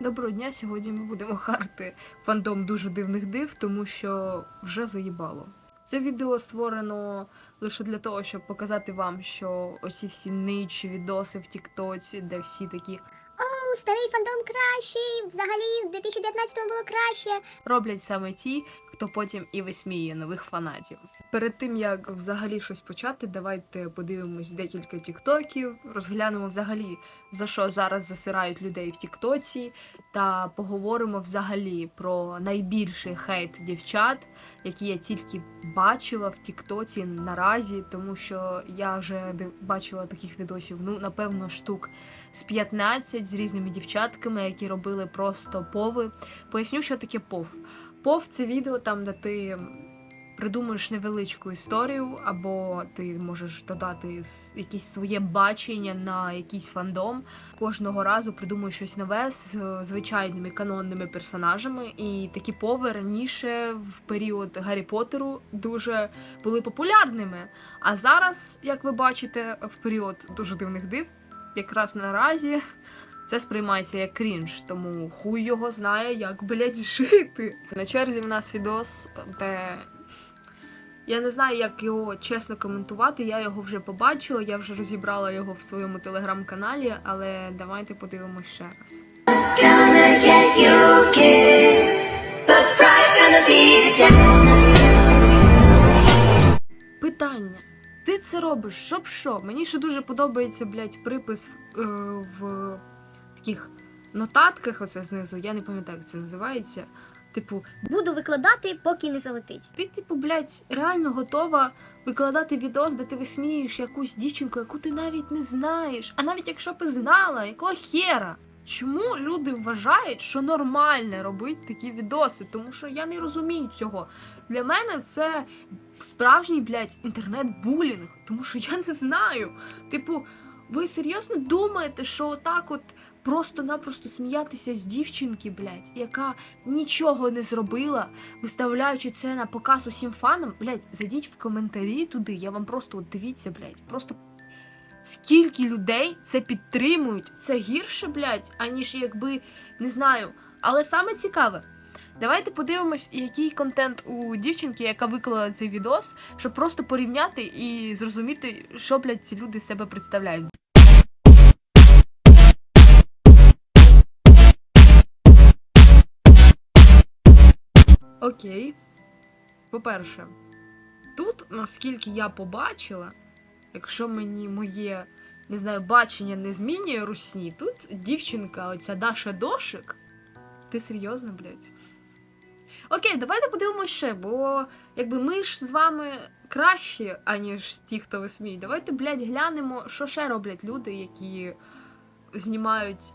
Доброго дня. Сьогодні ми будемо харти фандом дуже дивних див, тому що вже заїбало. Це відео створено лише для того, щоб показати вам, що осі всі ничі відоси в Тіктоці, де всі такі О, старий фандом кращий. Взагалі, в 2019-му було краще. роблять саме ті, хто потім і висміює нових фанатів. Перед тим як взагалі щось почати, давайте подивимось декілька тіктоків, розглянемо взагалі за що зараз засирають людей в Тіктоці, та поговоримо взагалі про найбільший хейт дівчат, які я тільки бачила в Тіктоці наразі, тому що я вже бачила таких відосів, ну напевно, штук з 15 з різними дівчатками, які робили просто пови. Поясню, що таке пов. Пов це відео там, де ти придумуєш невеличку історію, або ти можеш додати якесь своє бачення на якийсь фандом. Кожного разу придумуєш щось нове з звичайними канонними персонажами. І такі пови раніше в період Гаррі Поттеру дуже були популярними. А зараз, як ви бачите, в період дуже дивних див, якраз наразі це сприймається як крінж, тому хуй його знає, як блять жити. На черзі в нас відос, де я не знаю, як його чесно коментувати. Я його вже побачила, я вже розібрала його в своєму телеграм-каналі, але давайте подивимось ще раз. Питання. Ти це робиш, щоб що? Мені ще дуже подобається, блядь, припис е, в таких нотатках, оце знизу, я не пам'ятаю, як це називається. Типу, Буду викладати, поки не залетить. Ти, типу, блядь, реально готова викладати відос, де ти висміюєш якусь дівчинку, яку ти навіть не знаєш. А навіть якщо б знала, якого хера? Чому люди вважають, що нормально робити такі відоси? Тому що я не розумію цього. Для мене це справжній, блядь, інтернет-булінг, тому що я не знаю. Типу, ви серйозно думаєте, що отак от просто-напросто сміятися з дівчинки, блядь, яка нічого не зробила, виставляючи це на показ усім фанам, блядь, зайдіть в коментарі туди, я вам просто от дивіться, блядь, просто скільки людей це підтримують, це гірше, блядь, аніж якби не знаю. Але саме цікаве. Давайте подивимось, який контент у дівчинки, яка виклала цей відос, щоб просто порівняти і зрозуміти, що, блядь, ці люди себе представляють. Окей. По-перше, тут, наскільки я побачила, якщо мені моє, не знаю, бачення не змінює русні, тут дівчинка, оця Даша Дошик. Ти серйозно, блядь? Окей, давайте подивимось ще, бо якби ми ж з вами кращі, аніж ті, хто висміють. Давайте, блядь, глянемо, що ще роблять люди, які знімають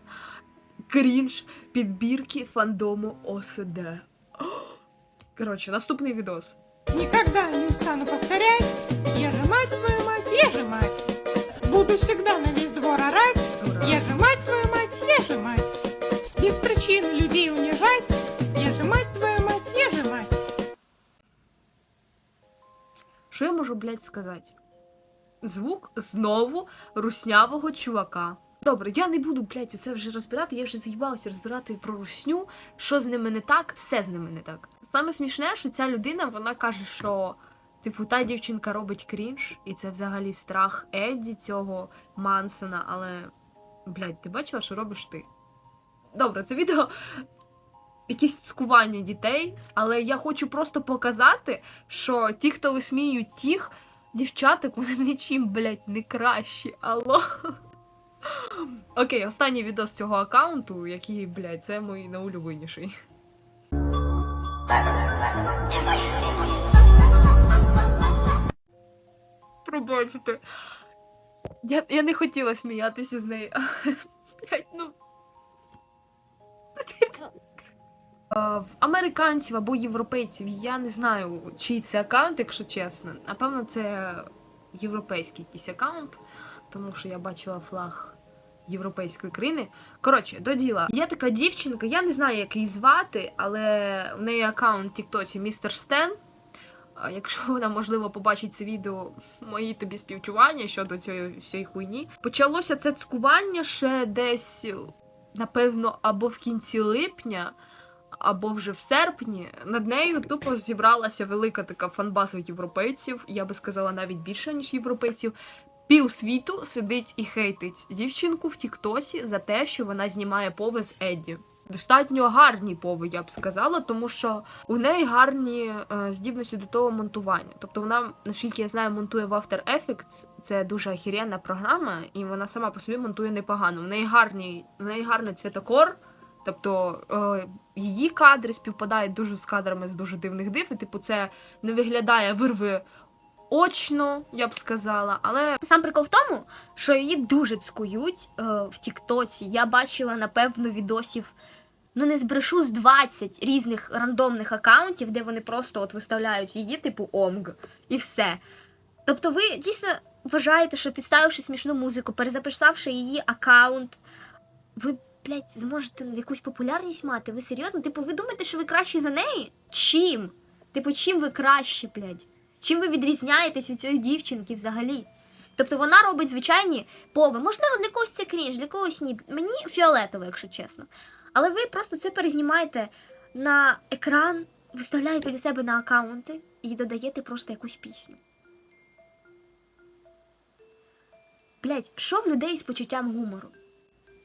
крінж підбірки фандому ОСД. Коротше, наступний відос. Никогда не устану повторять, я же мать твою мать, я же мать. Буду всегда на весь двор орать, Ура. я же мать твою мать, я же мать. Без причин людей унижать, я же мать твою мать, я же мать. Що я можу, блядь, сказати? Звук знову руснявого чувака. Добре, я не буду, блядь, це вже розбирати. Я вже заїбалася розбирати про русню, що з ними не так, все з ними не так. Саме смішне, що ця людина вона каже, що типу та дівчинка робить крінж, і це взагалі страх Едді цього Мансона, але блядь, ти бачила, що робиш ти? Добре, це відео якісь цькування дітей, але я хочу просто показати, що ті, хто висміюють тих, дівчаток, вони нічим, блядь, не кращі. Алло. Окей, останній відос цього аккаунту, який, блядь, це мій найулюбленіший. Пробачте. Я, я не хотіла сміятися з нею. але, Блядь, ну. В американців або європейців я не знаю, чий це аккаунт, якщо чесно. Напевно, це європейський якийсь аккаунт, тому що я бачила флаг європейської країни. Коротше, до діла. Є така дівчинка, я не знаю, як її звати, але в неї аккаунт в Тіктоці Містер Стен. Якщо вона можливо побачить це відео, мої тобі співчування щодо цієї всієї хуйні. Почалося це цькування ще десь напевно, або в кінці липня, або вже в серпні. Над нею тупо зібралася велика така фанбаза європейців, я би сказала навіть більше, ніж європейців. Пів світу сидить і хейтить дівчинку в Тіктосі за те, що вона знімає пови з Едді. Достатньо гарні пови, я б сказала, тому що у неї гарні е, здібності до того монтування. Тобто вона, наскільки я знаю, монтує в After Effects. Це дуже охеренна програма, і вона сама по собі монтує непогано. В неї гарний, в неї гарний цвітокор. Тобто е, її кадри співпадають дуже з кадрами з дуже дивних див. І, типу, це не виглядає вирви очно, я б сказала, але Сам прикол в тому, що її дуже цкують е, в Тіктоці. Я бачила, напевно, відосів, ну не збрешу з 20 різних рандомних акаунтів, де вони просто от виставляють її, типу омг, і все. Тобто, ви дійсно вважаєте, що підставивши смішну музику, перезаписавши її акаунт, ви, блядь, зможете якусь популярність мати? Ви серйозно? Типу, ви думаєте, що ви кращі за неї? Чим? Типу, чим ви кращі, блядь? Чим ви відрізняєтесь від цієї дівчинки взагалі? Тобто вона робить звичайні пови. Можливо, для когось це крінж, для когось ні. Мені фіолетово, якщо чесно. Але ви просто це перезнімаєте на екран, виставляєте для себе на аккаунти і додаєте просто якусь пісню. Блять, що в людей з почуттям гумору?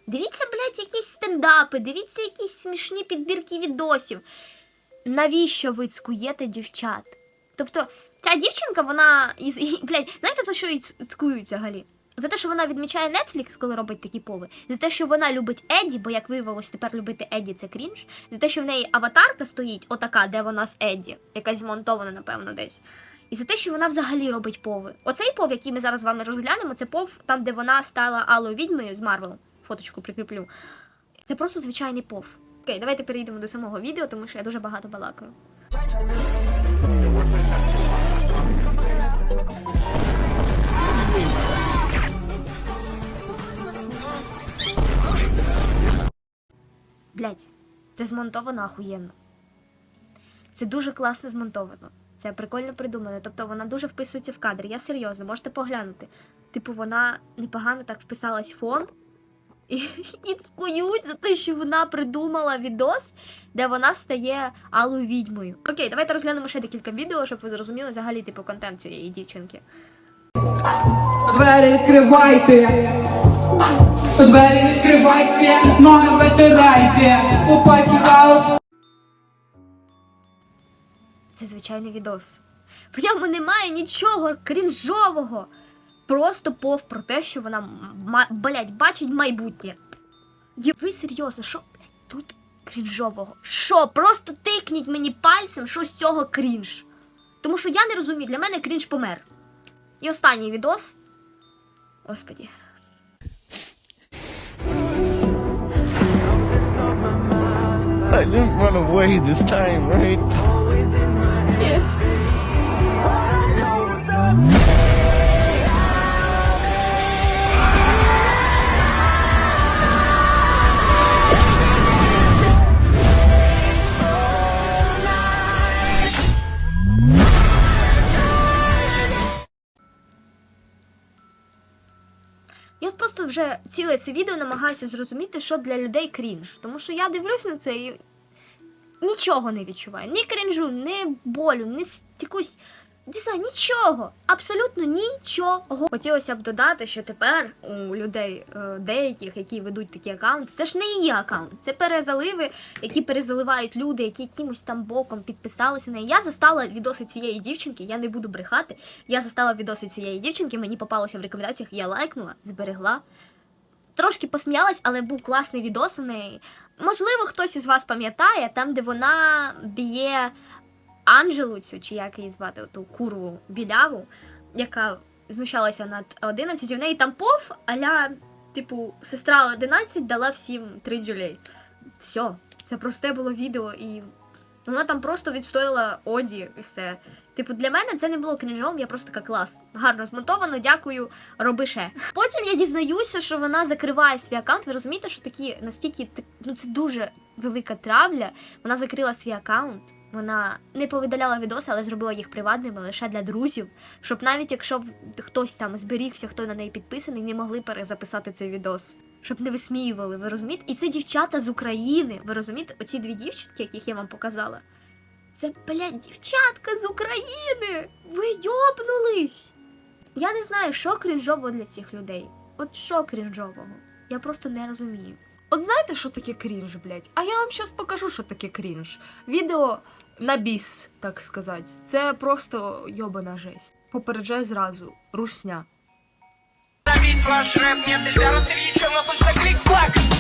Дивіться, блять, якісь стендапи, дивіться якісь смішні підбірки відосів. Навіщо ви цкуєте дівчат? Тобто, ця дівчинка, вона із блядь, знаєте за що її цкують взагалі? За те, що вона відмічає Netflix, коли робить такі пови, за те, що вона любить Едді, бо як виявилось, тепер любити Едді це крінж, за те, що в неї аватарка стоїть, отака, де вона з Едді, якась змонтована, напевно, десь. І за те, що вона взагалі робить пови. Оцей пов, який ми зараз з вами розглянемо, це пов там, де вона стала Аллою відьмою з Марвел. Фоточку прикріплю. Це просто звичайний пов. Окей, давайте перейдемо до самого відео, тому що я дуже багато балакаю. Блять, це змонтовано ахуєнно. Це дуже класно змонтовано. Це прикольно придумано. Тобто вона дуже вписується в кадр. Я серйозно, можете поглянути. Типу, вона непогано так вписалась в фон. І цкують за те, що вона придумала відос, де вона стає алою відьмою. Окей, давайте розглянемо ще декілька відео, щоб ви зрозуміли взагалі типу контент цієї дівчинки. Двері відкривайте, двері відкривайте, ноги витирайте, у паті хаус. Це звичайний відос. В ньому немає нічого крінжового. Просто пов про те, що вона блядь, бачить майбутнє. Є ви серйозно, що тут крінжового? Що? Просто тикніть мені пальцем, що з цього крінж. Тому що я не розумію, для мене крінж помер. І останній відос. Господі. I didn't run away this time, right? Я Ціле це відео намагаюся зрозуміти, що для людей крінж. Тому що я дивлюсь на це і нічого не відчуваю. Ні крінжу, ні болю, ні якусь. Нічого, абсолютно нічого. Хотілося б додати, що тепер у людей е, деяких, які ведуть такі аккаунти, це ж не її аккаунт, це перезаливи, які перезаливають люди, які якимось там боком підписалися на неї. Я застала відоси цієї дівчинки, я не буду брехати. Я застала відоси цієї дівчинки, мені попалося в рекомендаціях, я лайкнула, зберегла. Трошки посміялась, але був класний відос у неї. Можливо, хтось із вас пам'ятає, там, де вона б'є Анжелу цю, чи як її звати, ту курву біляву, яка знущалася над 11, і в неї там пов, аля, типу, сестра 11 дала всім 3 джулей. Все, це просте було відео, і вона там просто відстояла Оді і все. Типу, для мене це не було крінжовим, я просто така клас. Гарно змонтовано, дякую, роби ще. Потім я дізнаюся, що вона закриває свій аккаунт. Ви розумієте, що такі настільки ну це дуже велика травля. Вона закрила свій аккаунт. Вона не повидаляла відоси, але зробила їх приватними лише для друзів, щоб навіть якщо хтось там зберігся, хто на неї підписаний, не могли перезаписати цей відос. щоб не висміювали, ви розумієте? І це дівчата з України. Ви розумієте? Оці дві дівчатки, яких я вам показала. Це, блядь, дівчатка з України! Ви йобнулись! Я не знаю, що крінжово для цих людей. От що крінжового? Я просто не розумію. От знаєте, що таке крінж, блядь? А я вам щас покажу, що таке крінж. Відео на біс, так сказати. Це просто йобана жесть. Попереджаю зразу. Русня. Давить ваш рэп, нет Эльдара с Ильичем, но слышно клик-клак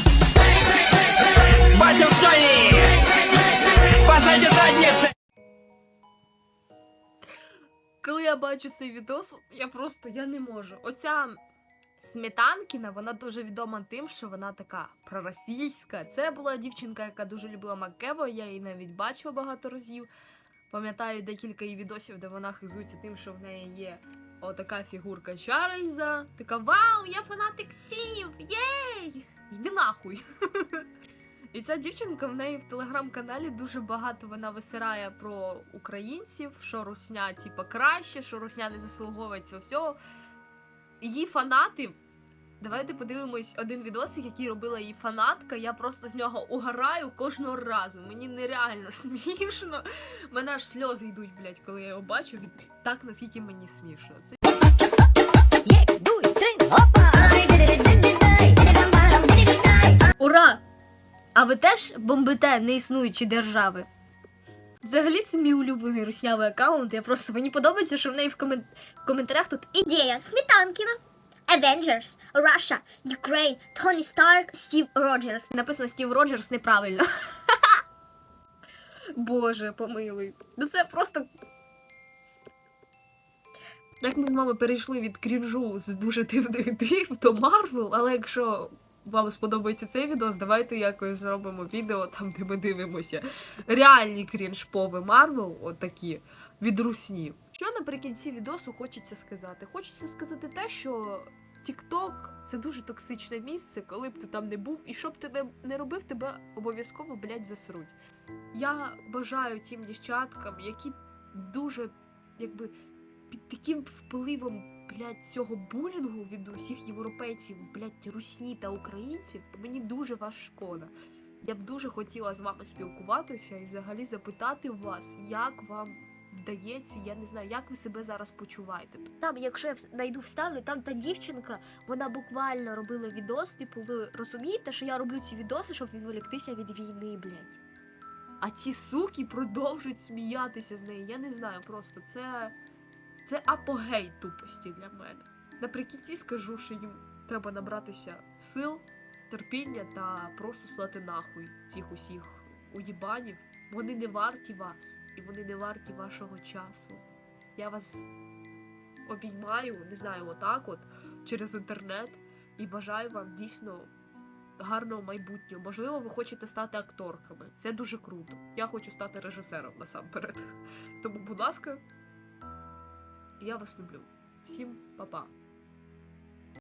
Я бачу цей відос, я просто я не можу. Оця Сметанкіна, вона дуже відома тим, що вона така проросійська. Це була дівчинка, яка дуже любила Макево, я її навіть бачила багато разів. Пам'ятаю декілька її відосів, де вона хизується тим, що в неї є отака фігурка Чарльза. Така вау, я фанатик сів! Єй! Йди нахуй! І ця дівчинка в неї в телеграм-каналі дуже багато вона висирає про українців, що русня, типа, краще, що русня не заслуговує цього всього. Її фанати. Давайте подивимось один відосик, який робила її фанатка. Я просто з нього угораю кожного разу. Мені нереально смішно. Мене аж сльози йдуть, блядь, коли я його бачу. Від так наскільки мені смішно. Це Ура! А ви теж бомбите неіснуючі держави? Взагалі це мій улюблений руснявий аккаунт. Я просто мені подобається, що в неї в, комен... в коментарях тут Ідея Сметанкіна. Avengers, Russia, Ukraine, Тоні Старк, Стів Роджерс. написано Стів Роджерс неправильно. Боже, помилуй. Ну це просто Як ми з вами перейшли від крінжу з дуже дивних див до Марвел, але якщо вам сподобається цей відос, давайте якось зробимо відео там, де ми дивимося реальні крінж-пови Марвел, отакі, від русні. Що наприкінці відосу хочеться сказати? Хочеться сказати те, що TikTok – це дуже токсичне місце, коли б ти там не був, і що б ти не, не робив, тебе обов'язково, блядь, засруть. Я бажаю тим дівчаткам, які дуже якби під таким впливом блядь, цього булінгу від усіх європейців, блядь, русні та українців, мені дуже вас шкода. Я б дуже хотіла з вами спілкуватися і взагалі запитати вас, як вам вдається, я не знаю, як ви себе зараз почуваєте. там, якщо я знайду вставлю, там та дівчинка, вона буквально робила відос. Типу, ви розумієте, що я роблю ці відоси, щоб відволіктися від війни, блядь. А ці суки продовжують сміятися з неї. Я не знаю, просто це. Це апогей тупості для мене. Наприкінці скажу, що їм треба набратися сил, терпіння та просто слати нахуй цих усіх уїбанів. Вони не варті вас, і вони не варті вашого часу. Я вас обіймаю, не знаю, отак от через інтернет і бажаю вам дійсно гарного майбутнього. Можливо, ви хочете стати акторками. Це дуже круто. Я хочу стати режисером насамперед. Тому, будь ласка, я вас люблю. Всім па-па.